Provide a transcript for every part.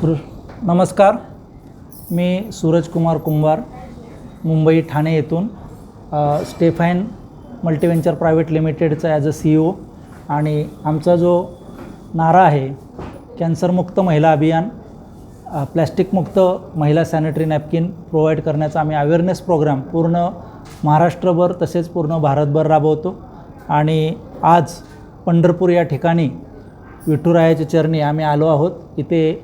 कृ- नमस्कार. मी सूरजकुमार कुंभार मुंबई ठाणे येथून स्टेफाईन मल्टीव्हेंचर प्रायव्हेट लिमिटेडचा ॲज अ सी ओ आणि आमचा जो नारा आहे कॅन्सरमुक्त महिला अभियान प्लॅस्टिकमुक्त महिला सॅनिटरी नॅपकिन प्रोव्हाइड करण्याचा आम्ही अवेअरनेस प्रोग्राम पूर्ण महाराष्ट्रभर तसेच पूर्ण भारतभर राबवतो. आणि आज पंढरपूर या ठिकाणी विठुरायाच्या चरणी आम्ही आलो आहोत. इथे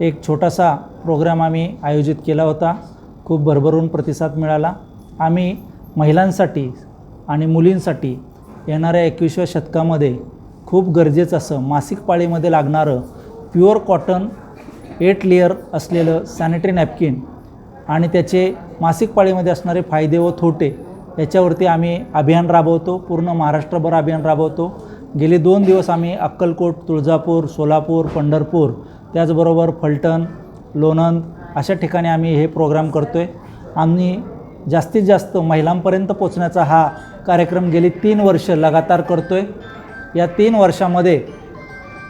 एक छोटासा प्रोग्राम आम्ही आयोजित केला होता. खूप भरभरून प्रतिसाद मिळाला. आम्ही महिलांसाठी आणि मुलींसाठी येणाऱ्या एकविसव्या शतकामध्ये खूप गरजेचं असं मासिक पाळीमध्ये लागणारं प्युअर कॉटन एट लेअर असलेलं सॅनिटरी नॅपकिन आणि त्याचे मासिक पाळीमध्ये असणारे फायदे व तोटे याच्यावरती आम्ही अभियान राबवतो. पूर्ण महाराष्ट्रभर अभियान राबवतो. गेले दोन दिवस आम्ही अक्कलकोट तुळजापूर सोलापूर पंढरपूर त्याचबरोबर फलटण लोणंद अशा ठिकाणी आम्ही हे प्रोग्राम करतो आहे आम्ही जास्तीत जास्त महिलांपर्यंत पोचण्याचा हा कार्यक्रम गेली तीन वर्ष लगातार करतो आहे या तीन वर्षामध्ये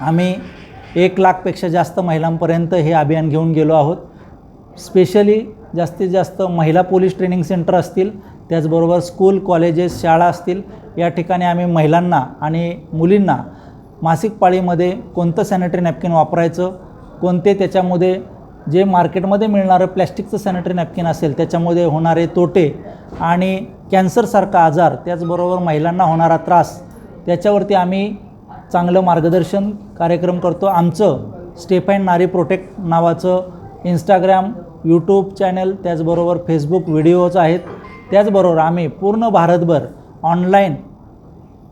आम्ही एक लाखपेक्षा जास्त महिलांपर्यंत हे अभियान घेऊन गेलो आहोत. स्पेशली जास्तीत जास्त महिला पोलीस ट्रेनिंग सेंटर असतील त्याचबरोबर स्कूल कॉलेजेस शाळा असतील या ठिकाणी आम्ही महिलांना आणि मुलींना मासिक पाळीमध्ये कोणतं सॅनिटरी नॅपकिन वापरायचं कोणते त्याच्यामध्ये जे मार्केटमध्ये मिळणारं प्लॅस्टिकचं सॅनिटरी नॅपकिन असेल त्याच्यामध्ये होणारे तोटे आणि कॅन्सरसारखा आजार त्याचबरोबर महिलांना होणारा त्रास त्याच्यावरती आम्ही चांगलं मार्गदर्शन कार्यक्रम करतो. आमचं स्टेफाईन नारी प्रोटेक्ट नावाचं इंस्टाग्राम यूट्यूब चॅनल त्याचबरोबर फेसबुक व्हिडिओज आहेत. त्याचबरोबर आम्ही पूर्ण भारतभर ऑनलाईन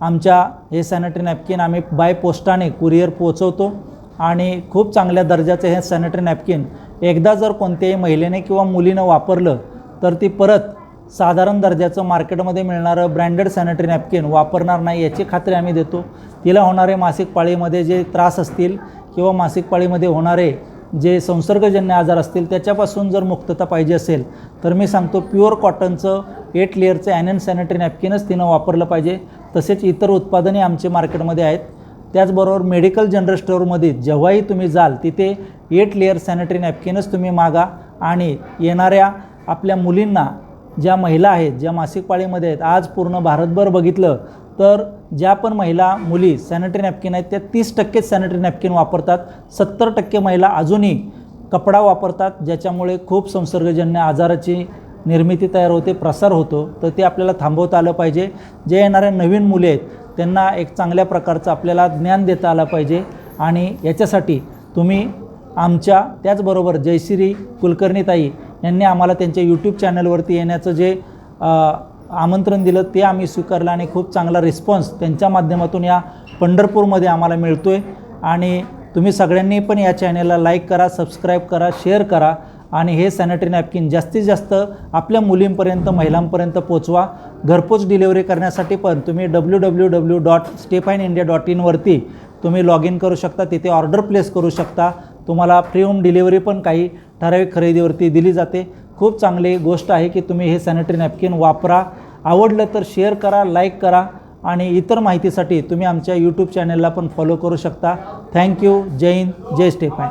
आमच्या हे सॅनिटरी नॅपकिन आम्ही बाय पोस्टाने कुरिअर पोचवतो आणि खूप चांगल्या दर्जाचे हे सॅनिटरी नॅपकिन एकदा जर कोणत्याही महिलेने किंवा मुलीनं वापरलं तर ती परत साधारण दर्जाचं मार्केटमध्ये मिळणारं ब्रँडेड सॅनिटरी नॅपकिन वापरणार नाही याची खात्री आम्ही देतो. तिला होणारे मासिक पाळीमध्ये जे त्रास असतील किंवा मासिक पाळीमध्ये होणारे जे संसर्गजन्य आजार असतील त्याच्यापासून जर मुक्तता पाहिजे असेल तर मी सांगतो प्युअर कॉटनचं एट लेअरचं ॲनन सॅनिटरी नॅपकिनच तिनं वापरलं पाहिजे. तसेच इतर उत्पादने आमचे मार्केटमध्ये आहेत. त्याचबरोबर मेडिकल जनरल स्टोअरमध्ये जेव्हाही तुम्ही जाल तिथे एट लेअर सॅनिटरी नॅपकिनच तुम्ही मागा. आणि येणाऱ्या आपल्या मुलींना ज्या महिला आहेत ज्या मासिक पाळीमध्ये आहेत आज पूर्ण भारतभर बघितलं तर ज्या पण महिला मुली सॅनिटरी नॅपकिन आहेत त्या तीस टक्केच सॅनिटरी नॅपकिन वापरतात. सत्तर टक्के महिला अजूनही कपडा वापरतात ज्याच्यामुळे खूप संसर्गजन्य आजाराची निर्मिती तयार होते प्रसार होतो. तर ते आपल्याला थांबवता आलं पाहिजे. जे येणाऱ्या नवीन मुले आहेत त्यांना एक चांगल्या प्रकारचं आपल्याला ज्ञान देता आलं पाहिजे. आणि याच्यासाठी तुम्ही आमच्या त्याचबरोबर जयश्री कुलकर्णीताई यांनी आम्हाला त्यांच्या यूट्यूब चॅनलवरती येण्याचं जे आमंत्रण दिलं ते आम्ही स्वीकारलं आणि खूप चांगला रिस्पॉन्स त्यांच्या माध्यमातून या पंढरपूरमध्ये आम्हाला मिळतो आहे आणि तुम्ही सगळ्यांनी पण या चॅनलला लाईक करा सबस्क्राईब करा शेअर करा आणि हे सॅनिटरी नॅपकिन जास्तीत जास्त आपल्या मुलींपर्यंत महिलांपर्यंत पोचवा. घरपोच डिलिव्हरी करण्यासाठी पण तुम्ही W W W dot Stefine India dot इनवरती तुम्ही लॉग इन करू शकता तिथे ऑर्डर प्लेस करू शकता. तुम्हाला फ्री होम डिलिव्हरी पण काही ठराविक खरेदीवरती दिली जाते. खूप चांगली गोष्ट आहे की तुम्ही हे सॅनिटरी नॅपकिन वापरा. आवडलं तर शेअर करा लाईक करा आणि इतर माहितीसाठी तुम्ही आमच्या यूट्यूब चॅनलला पण फॉलो करू शकता. थँक्यू जय हिंद. जय स्टेफाय